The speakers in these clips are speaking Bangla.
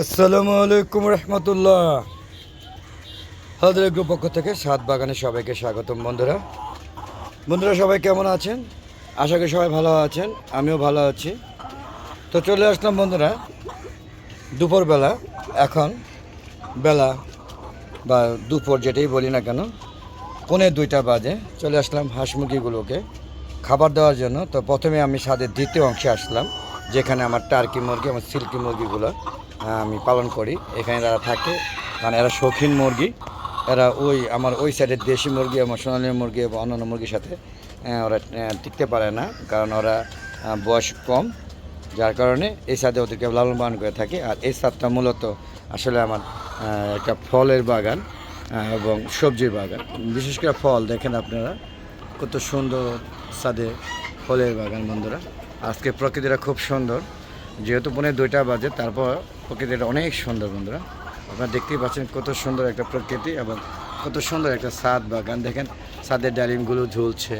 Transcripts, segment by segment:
আসসালামু আলাইকুম রহমতুল্লাহ। হাজার গ্রুপ পক্ষ থেকে সাত বাগানে সবাইকে স্বাগতম বন্ধুরা। বন্ধুরা, সবাই কেমন আছেন? আশা করি সবাই ভালো আছেন, আমিও ভালো আছি। তো চলে আসলাম বন্ধুরা, দুপুরবেলা, এখন বেলা বা দুপুর যেটাই বলি না কেন, পৌনে দুইটা বাজে, চলে আসলাম হাঁস মুরগিগুলোকে খাবার দেওয়ার জন্য। তো প্রথমে আমি স্বাদের দ্বিতীয় অংশে আসলাম, যেখানে আমার টার্কি মুরগি আমার সিল্কি মুরগিগুলো। আমি পালন করি। এখানে তারা থাকে মানে এরা শৌখিন মুরগি। এরা ওই, আমার ওই সাইডের দেশি মুরগি এবং সোনালী মুরগি এবং অন্যান্য মুরগির সাথে ওরা টিকতে পারে না, কারণ ওরা বয়স কম। যার কারণে এই সাথে ওদেরকে লালন পালন করে থাকি। আর এই সাদটা মূলত আসলে আমার একটা ফলের বাগান এবং সবজির বাগান। বিশেষ করে ফল, দেখেন আপনারা, কত সুন্দর সাদে ফলের বাগান বন্ধুরা। আজকে প্রকৃতিটা খুব সুন্দর। যেহেতু পনেরো দুইটা বাজে, তারপর প্রকৃতিটা অনেক সুন্দর বন্ধুরা। আপনারা দেখতেই পাচ্ছেন কত সুন্দর একটা প্রকৃতি এবং কত সুন্দর একটা সাদ বাগান। দেখেন সাদের ডালিমগুলো ঝুলছে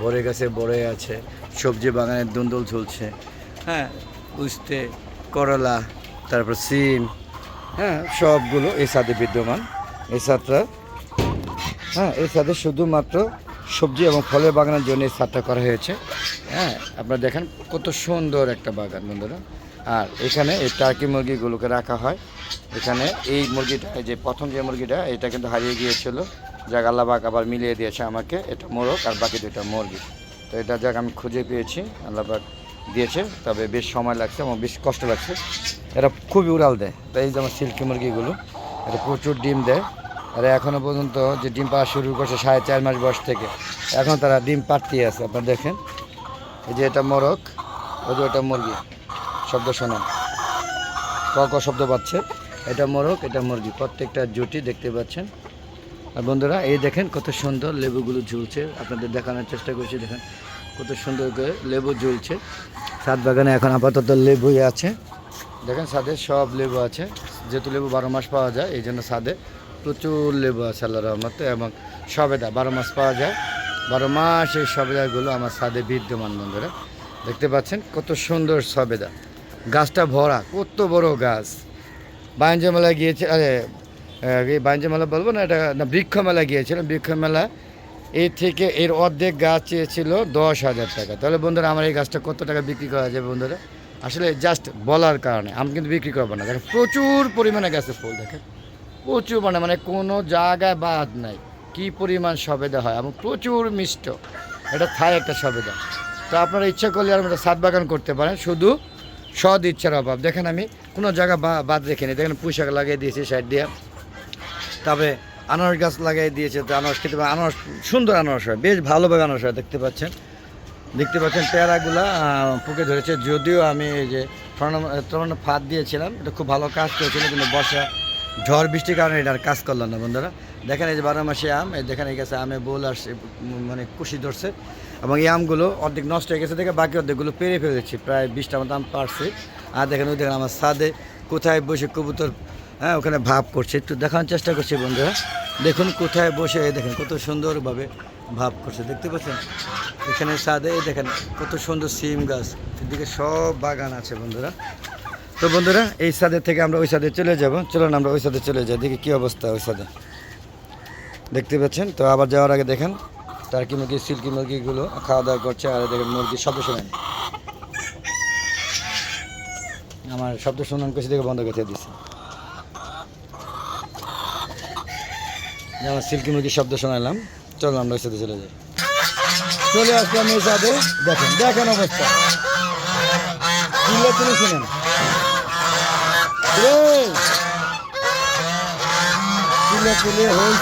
ভরে গেছে বড়ে আছে, সবজি বাগানের দুন্দুল ঝুলছে। হ্যাঁ উস্তে, করলা, তারপর সিম হ্যাঁ সবগুলো এই সাদে বিদ্যমান। এই সাদটা হ্যাঁ এই সাথে শুধুমাত্র সবজি এবং ফলের বাগানের জন্য এই সারটা করা হয়েছে। হ্যাঁ আপনারা দেখেন কত সুন্দর একটা বাগান বন্ধুরা। আর এখানে এই টার্কি মুরগিগুলোকে রাখা হয়। এখানে এই মুরগিটা যে প্রথম যে মুরগিটা, এটা কিন্তু হারিয়ে গিয়েছিল। যাক আল্লাহবাক আবার মিলিয়ে দিয়েছে আমাকে। এটা মোরগ আর বাকি দুইটা মুরগি। তো এটা যাক, আমি খুঁজে পেয়েছি। আল্লাহবাক দিয়েছে, তবে বেশ সময় লাগছে এবং বেশ কষ্ট লাগছে। এরা খুবই উড়াল দেয়। তাই এই যে আমার সিল্কি মুরগিগুলো এটা প্রচুর ডিম দেয়। আর এখনও পর্যন্ত যে ডিম পাওয়া শুরু করছে সাড়ে চার মাস বয়স থেকে, এখন তারা ডিম পাড়তেই আছে। আপনারা দেখেন, এই যে এটা মোরগ ওই যে ওটা মুরগি। শব্দ শোনেন ক ক শব্দ পাচ্ছে। এটা মোরগ, এটা মুরগি। প্রত্যেকটা জুটি দেখতে পাচ্ছেন। আর বন্ধুরা, এই দেখেন কত সুন্দর লেবুগুলো ঝুলছে। আপনাদের দেখানোর চেষ্টা করছি, দেখেন কত সুন্দর করে লেবু ঝুলছে। সাত বাগানে এখন আপাতত লেবুই আছে। দেখেন সাদে সব লেবু আছে। যেহেতু লেবু বারো মাস পাওয়া যায়, এই জন্য সাদে প্রচুর লেবু আছে আল্লাহ রহমতে, এবং সবেদা বারো মাস পাওয়া যায়। বারো মাস এই সবেদাগুলো আমার সাদে বিদ্যমান বন্ধুরা। দেখতে পাচ্ছেন কত সুন্দর সবেদা গাছটা ভরা, কত বড় গাছ। বাণিজ্য গিয়েছে, আরে এই বাণিজ্য মেলা বলব না, এটা না বৃক্ষ মেলা গিয়েছিলাম বৃক্ষ মেলা এই থেকে এর অর্ধেক গাছ চেয়েছিল দশ হাজার টাকা। তাহলে বন্ধুরা, আমার এই গাছটা কত টাকা বিক্রি করা যাবে বন্ধুরা? আসলে জাস্ট বলার কারণে, আমি কিন্তু বিক্রি করব না। দেখেন, প্রচুর পরিমাণে গাছের ফুল, দেখেন। প্রচুর মানে মানে কোনো জায়গায় বাদ নাই। কি পরিমাণ সবেদা হয়, এবং প্রচুর মিষ্ট। এটা থাই একটা সবেদা। তো আপনারা ইচ্ছা করলে আর সাত বাগান করতে পারেন। শুধু সদ ইচ্ছার অভাব। দেখেন আমি কোনো জায়গা বাদ রেখেনি দেখেন পুঁইশাক লাগিয়ে দিয়েছি সাইড দিয়ে। তবে আনারস গাছ লাগিয়ে দিয়েছে তো আনারস খেতে আনারস সুন্দর আনারস হয় বেশ ভালোভাবে আনারস হয় দেখতে পাচ্ছেন। দেখতে পাচ্ছেন পেয়ারাগুলা পুকে ধরেছে। যদিও আমি এই যে তখন ফাঁদ দিয়েছিলাম এটা খুব ভালো কাজ করেছিল কিন্তু বর্ষা ঝড় বৃষ্টির কারণে এটা আর কাজ করলাম না বন্ধুরা। দেখেন এই যে বারো মাসে আম দেখেন এই গেছে আমে বোল উম, মানে কুশি ধরছে। এবং এই আমগুলো অর্ধেক নষ্ট হয়ে গেছে দেখে বাকি অর্ধেকগুলো পেরে ফেলেছি, প্রায় বিশটা মতো আম পারছি। আর দেখেন ওই দেখেন আমার সাদে কোথায় বসে কবুতর হ্যাঁ ওখানে ভাব করছে। একটু দেখানোর চেষ্টা করছি বন্ধুরা। দেখুন কোথায় বসে দেখেন কত সুন্দরভাবে ভাব করছে, দেখতে পাচ্ছেন? এখানে সাদে এই দেখেন কত সুন্দর সিম গাছ। এদিকে সব বাগান আছে বন্ধুরা। তো বন্ধুরা, এই সাদে থেকে আমরা ওই সাদে চলে যাব। চলুন আমরা ওই সাদে চলে যাই, দেখি কী অবস্থা ওই সাদে দেখতে পাচ্ছেন? তো আবার যাওয়ার আগে দেখেন টার্কি মুরগি, সিল্কি মুরগিগুলো খাওয়া দাওয়া করছে আর দেখেন মুরগি শব্দ শোনেন। আমার শব্দ শোনান কিছু থেকে বন্ধ করে দিচ্ছে আমার সিল্কি মুরগির শব্দ শোনালাম চলো আমরা সাথে চলে যাই। চলে আসলাম এই সাথে দেখেন দেখেন অবস্থা। চিল্লা শুনেন। চিল্লা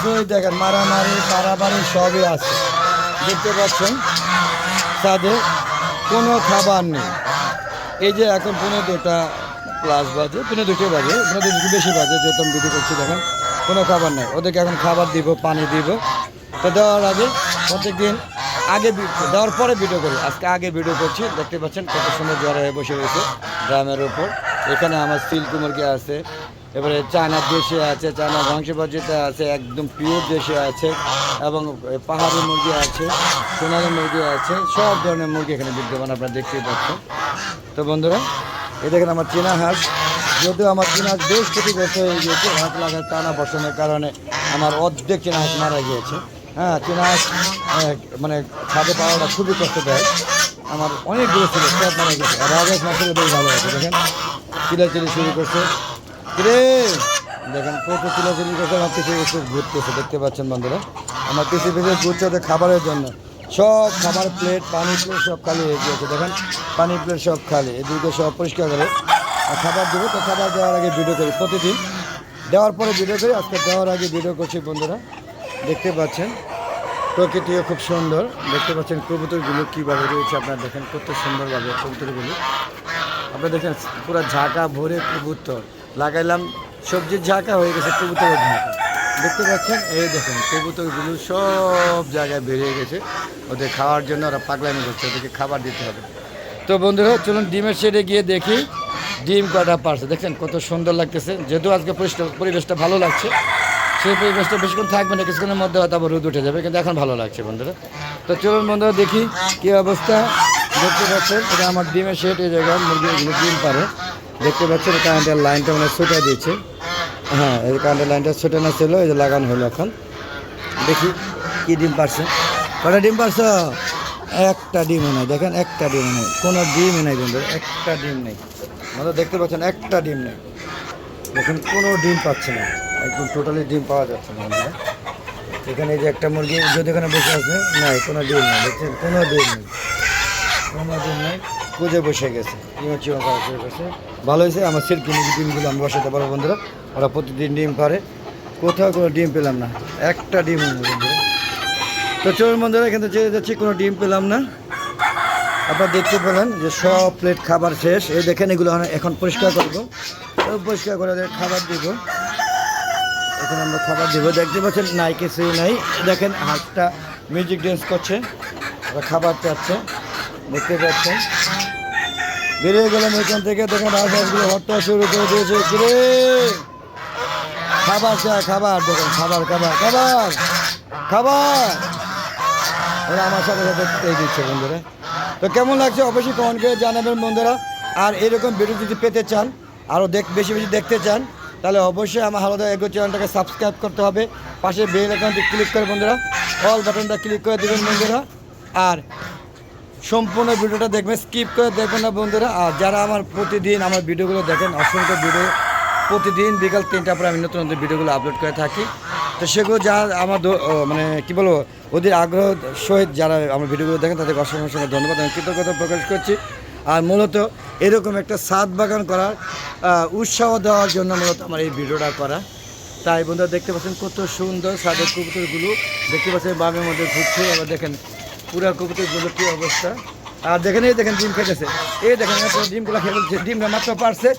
হই দেখেন, মারামারি পারাবারি সবই আছে। দেখতে পাচ্ছেন, তাদের কোনো খাবার নেই। এই যে এখন পনেরো দুটা প্লাস বাজে পনেরো দুটো বাজে পনেরো দুটো বেশি বাজে, যেহেতু ভিডিও করছি দেখেন, কোনো খাবার নেই। ওদেরকে এখন খাবার দিব, পানি দিব। তো দেওয়ার আগে প্রত্যেকদিন আগে বি- দেওয়ার পরে ভিডিও করি। আজকে আগে ভিডিও করছি, দেখতে পাচ্ছেন কত সুন্দর জ্বর হয়ে বসে রয়েছে ড্রামের ওপর এখানে আমার সিল্ক মুরগি আছে এবারে চায়না দেশে আছে, চায়না বংশপর্যতে আছে, একদম পিওর দেশে আছে, এবং পাহাড়ি মুরগি আছে, সোনালি মুরগি আছে, সব ধরনের মুরগি এখানে বিদ্যমান আপনারা দেখতেই পাচ্ছেন। তো বন্ধুরা এ দেখেন আমার চীনা হাঁস যেহেতু আমার চিনাজ বেশ ক্ষতিগ্রস্ত হয়ে গিয়েছে হাত লাগার টানা বসানোর কারণে আমার অর্ধেক চীনা হাঁস মারা গিয়েছে। হ্যাঁ চিনাজ মানে ছাদে পাওয়াটা খুবই কষ্ট দেয় আমার অনেকগুলো ছিল, সব মারা গেছে আর মাসের বেশ ভালো আছে, দেখেন। চিলাচিলি শুরু করছে। রে। দেখেন একটু ঘুরতেছে, দেখতে পাচ্ছেন বন্ধুরা। আমার পিছিয়ে পিছিয়ে ঘুরছে ওদের খাবারের জন্য। সব খাবার প্লেট, পানি প্লেট সব খালি হয়ে গিয়েছে, দেখেন। পানি প্লেট সব খালি এদিকে সব পরিষ্কার করে। আর খাবার দেবো তো, খাবার দেওয়ার আগে ভিডিও করি, প্রতিদিন। দেওয়ার পরে ভিডিও করি, আজকে দেওয়ার আগে ভিডিও করছি বন্ধুরা। দেখতে পাচ্ছেন, প্রকৃতিও খুব সুন্দর। দেখতে পাচ্ছেন কবুতরগুলো কীভাবে রয়েছে আপনারা দেখেন, কত সুন্দরভাবে কবুতরগুলো। আপনারা দেখেন, পুরো ঝাঁকা ভরে কবুতর। লাগাইলাম, সবজির ঝাঁকা হয়ে গেছে কবুতরের ঝাঁকা। দেখতে পাচ্ছেন? এই দেখেন, কবুতরগুলো সব জায়গায় বেরিয়ে গেছে। ওদের খাওয়ার জন্য ওরা পাগলামি করছে, ওদেরকে খাবার দিতে হবে। তো বন্ধুরা, চলুন ডিমের শেডে গিয়ে দেখি ডিম কটা পারছে। দেখছেন, কত সুন্দর লাগতেছে। যেহেতু আজকে পরিবেশটা ভালো লাগছে, সেই পরিবেশটা বেশিক্ষণ থাকবে না, কিছুক্ষণের মধ্যে হয়তো আবার রোদ উঠে যাবে, কিন্তু এখন ভালো লাগছে বন্ধুরা। তো চলুন বন্ধুরা, দেখি কী অবস্থা। দেখতে পাচ্ছেন, এটা আমার ডিমের শেড এই জায়গায় মুরগিগুলো ডিম পারে। দেখতে পাচ্ছেন কারেন্টের লাইনটা মানে ছুটে দিয়েছে। হ্যাঁ এই কারেন্টের লাইনটা ছুটে না ছিল, এই যে লাগানো হলো এখন। দেখি কি ডিম পারছে। কটা ডিম পারছ? একটা ডিম নেই, দেখেন একটা ডিম নেই, কোনো ডিম নেই বন্ধু, একটা ডিম নেই। আমাদের দেখতে পাচ্ছেন, একটা ডিম নেই। দেখুন, কোনো ডিম পাচ্ছে না, একদম টোটালি ডিম পাওয়া যাচ্ছে না বন্ধুরা। এখানে যে একটা মুরগি, যদি এখানে বসে আছে না কোনো ডিম নেই, দেখছেন, কোনো ডিম নেই, কোনো ডিম নেই। খুঁজে বসে গেছে ডিমের চিমা করা শুরু করছে ভালো হয়েছে, আমার সিল্কি ডিমগুলো আমি বসাতে পারব বন্ধুরা। ওরা প্রতিদিন ডিম পারে। কোথাও কোনো ডিম পেলাম না, একটা ডিম বন্ধুরা। তো চলুন বন্ধুরা, এখানে চেয়ে যাচ্ছি, কোনো ডিম পেলাম না। আপনারা দেখতে পেলেন যে সব প্লেট খাবার শেষ। এই দেখেন, এগুলো এখন- পরিষ্কার করব। পরিষ্কার করে খাবার দিব। এখন আমরা খাবার দিব। দেখতে পাচ্ছেন নাই কিছুই নাই। দেখেন, হাতটা মিউজিক ড্যান্স করছে। খাবার চাচ্ছে। দেখতে পাচ্ছেন। বেরিয়ে গেলাম এখান থেকে। দেখেন রাজহাঁসগুলো হট্টা শুরু করে দিয়েছে। কিরে? খাবার চায় খাবার। দেখেন, খাবার খাবার খাবার খাবার। ওরা আমার সাথে সাথে এই দিচ্ছে বন্ধুরা। তো কেমন লাগছে? অবশ্যই কমেন্ট করে জানাবেন বন্ধুরা। আর এরকম ভিডিও যদি পেতে চান আরও দেখ, বেশি বেশি দেখতে চান, তাহলে অবশ্যই আমার হালদা এগো চ্যানেলটাকে সাবস্ক্রাইব করতে হবে। পাশে বেল আইকনটি ক্লিক করে বন্ধুরা। অল বাটনটা ক্লিক করে দেবেন বন্ধুরা। আর সম্পূর্ণ ভিডিওটা দেখবেন স্কিপ করে দেখবেন না বন্ধুরা। আর যারা আমার প্রতিদিন আমার ভিডিওগুলো দেখেন, অসংখ্য ভিডিও প্রতিদিন বিকাল তিনটা পরে আমি নতুন নতুন ভিডিওগুলো আপলোড করে থাকি। তো সেগুলো যা আমার মানে কি বলব, ওদের আগ্রহ সহিত যারা আমার ভিডিওগুলো দেখেন, তাদেরকে অসংখ্য অসংখ্য ধন্যবাদ। আমি কৃতজ্ঞতা প্রকাশ করছি। আর মূলত এরকম একটা সাদ বাগান করার উৎসাহ দেওয়ার জন্য মূলত আমার এই ভিডিওটা করা। তাই বন্ধুরা দেখতে পাচ্ছেন কত সুন্দর সাদের কবুতরগুলো। দেখতে পাচ্ছেন বামের মধ্যে ঘুরছে। আবার দেখেন পুরা কবুতরগুলো কী অবস্থা? আর দেখেন, এই দেখেন, ডিম খেতেছে। এই দেখেন ডিমগুলো খেয়ে ফেলছে। ডিমটা মাত্র পারছে।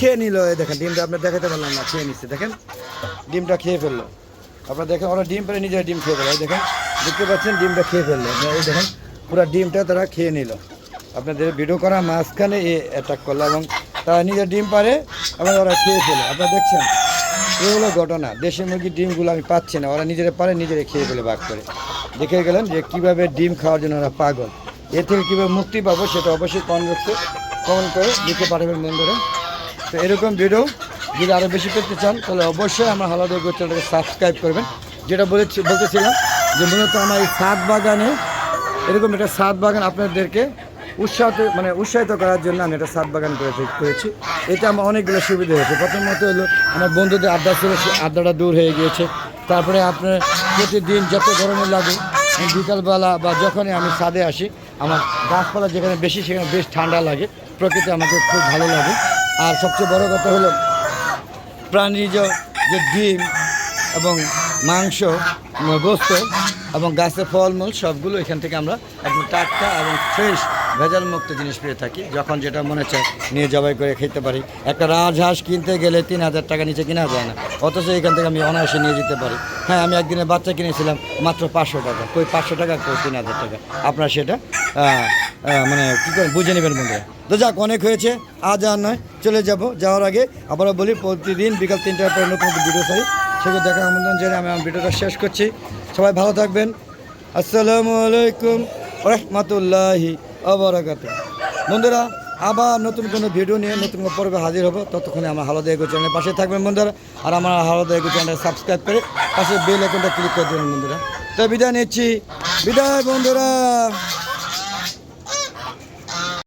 খেয়ে নিল, এই দেখেন, ডিমটা আপনি দেখাতে পারলাম না, খেয়ে নিচ্ছে। দেখেন, ডিমটা খেয়ে ফেলল। আপনারা দেখেন, ওরা ডিম পেরে নিজের ডিম খেয়ে ফেলো। এই দেখেন, দেখতে পাচ্ছেন, ডিমটা খেয়ে ফেলল। এই দেখেন, পুরো ডিমটা তারা খেয়ে নিল। আপনাদের ভিডিও করা মাঝখানে এ অ্যাটাক করল এবং তারা নিজের ডিম পারে এবং ওরা খেয়ে ফেলে। আপনারা দেখছেন, এগুলো ঘটনা। দেশি মুরগির ডিমগুলো আমি পাচ্ছি না। ওরা নিজেরা পারে, নিজেরা খেয়ে ফেলে ভাগ করে। দেখে গেলেন যে কীভাবে ডিম খাওয়ার জন্য ওরা পাগল। এর থেকে কীভাবে মুক্তি পাবো সেটা অবশ্যই কমেন্ট বক্সে কমেন্ট করে লিখে পাঠাবেন বন্ধুরা। তো এরকম ভিডিও যদি আরও বেশি করতে চান, তাহলে অবশ্যই আমার হালাদা চ্যানেলটাকে সাবস্ক্রাইব করবেন। যেটা বলেছি বলতেছিলাম যে মূলত আমার এই সাত বাগানে এরকম একটা সাত বাগান আপনাদেরকে উৎসাহিত মানে উৎসাহিত করার জন্য আমি একটা সাত বাগান করে করেছি। এটা আমার অনেকগুলো সুবিধা হয়েছে। প্রথমত হলো আমার বন্ধুদের আড্ডা ছিল আড্ডাটা দূর হয়ে গিয়েছে। তারপরে আপনার প্রতিদিন যত গরমে লাগে বিকালবেলা বা যখনই আমি ছাদে আসি, আমার গাছপালা যেখানে বেশি, সেখানে বেশ ঠান্ডা লাগে, প্রকৃতি আমাকে খুব ভালো লাগে। আর সবচেয়ে বড় কথা হলো, প্রাণীজ যে ডিম এবং মাংস, গোস্ত এবং গাছের ফলমূল সবগুলো এখান থেকে আমরা একদম টাটকা এবং ফ্রেশ ভেজাল মুক্ত জিনিস পেয়ে থাকি। যখন যেটা মনে চায় নিয়ে জবাই করে খেতে পারি। একটা রাজহাঁস কিনতে গেলে তিন হাজার টাকা নিচে কেনা যায় না। অথচ এখান থেকে আমি অনায়াসে নিয়ে যেতে পারি। হ্যাঁ আমি একদিনে বাচ্চা কিনেছিলাম মাত্র পাঁচশো টাকা। কই পাঁচশো টাকা, কই তিন হাজার টাকা? আপনার সেটা মানে কী করে বুঝে নেবেন বন্ধুরা। তো যাক, অনেক হয়েছে, আজ আর নয়, চলে যাব। যাওয়ার আগে আবারও বলি, প্রতিদিন বিকাল তিনটার পরে নতুন ভিডিও পাই সেগুলো দেখার আমন্ত্রণ জানিয়ে আমি আমার ভিডিওটা শেষ করছি। সবাই ভালো থাকবেন। আসসালামু আলাইকুম রহমতুল্লাহি আবরাকাত বন্ধুরা, আবার নতুন কোনো ভিডিও নিয়ে নতুন কোনো পর্বে হাজির হব। ততক্ষণে আমার হালদা এগো চ্যানেলের পাশে থাকবেন বন্ধুরা। আর আমার হালদা এগো চ্যানেল সাবস্ক্রাইব করে পাশে বেল আইকনটা ক্লিক করে দেবেন বন্ধুরা। তো বিদায় নিচ্ছি। বিদায় বন্ধুরা।